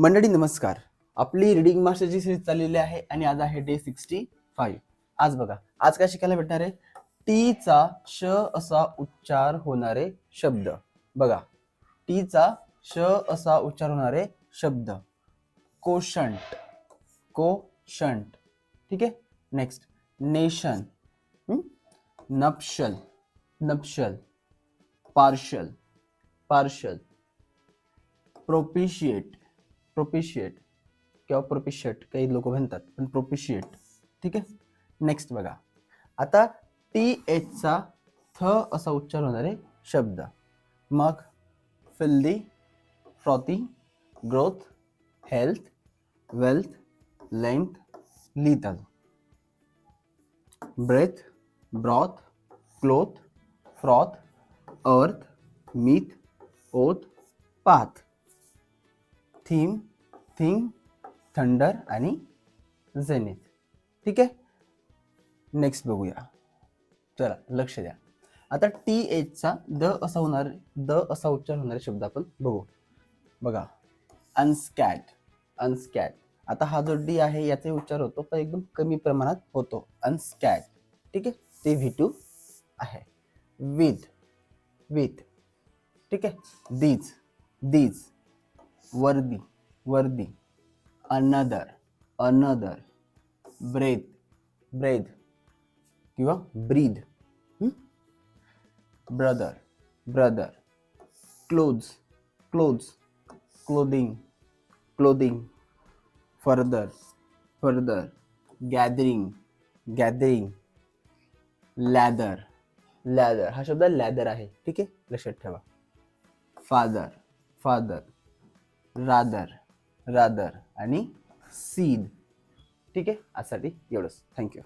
मंडळी नमस्कार. आपली रिडिंग मास्टरची सिरीज चाललेली आहे आणि आज आहे डे सिक्स्टी फाईव्ह आज बघा आज काय शिकायला भेटणार आहे? टीचा श असा उच्चार होणारे शब्द. बघा टीचा श असा उच्चार होणारे शब्द. कोशंट कोशंट ठीक आहे? Next nation nuptial nuptial partial partial propitiate propitiate किंवा प्रोपिशिएट काही लोक म्हणतात पण प्रोपिशिएट ठीक आहे? नेक्स्ट बघा. आता टी एचचा थ असा उच्चार होणारे शब्द. मग filthy frothy growth health wealth length lethal breath broth cloth froth earth myth oath path theme thing thunder आणि झेनिथ ठीक आहे? नेक्स्ट बघूया. चला लक्ष द्या. आता टी एचचा द असा होणार द असा उच्चार होणारे शब्द आपण बघू. बघा. अनस्कॅट अनस्कॅट आता हा जो डी आहे याचा उच्चार होतो पण एकदम कमी प्रमाणात होतो. अनस्कॅट ठीक आहे? ते व्ही टू आहे. विथ विथ ठीक आहे? These these worthy worthy another another breath breath किंवा breathe brother brother close close clothing clothing further further gathering gathering leather leather हा शब्द लॅदर आहे. ठीक आहे? लक्षात ठेवा. फादर फादर रादर रादर आणि सीद ठीक आहे? आजसाठी एवढंच. थँक्यू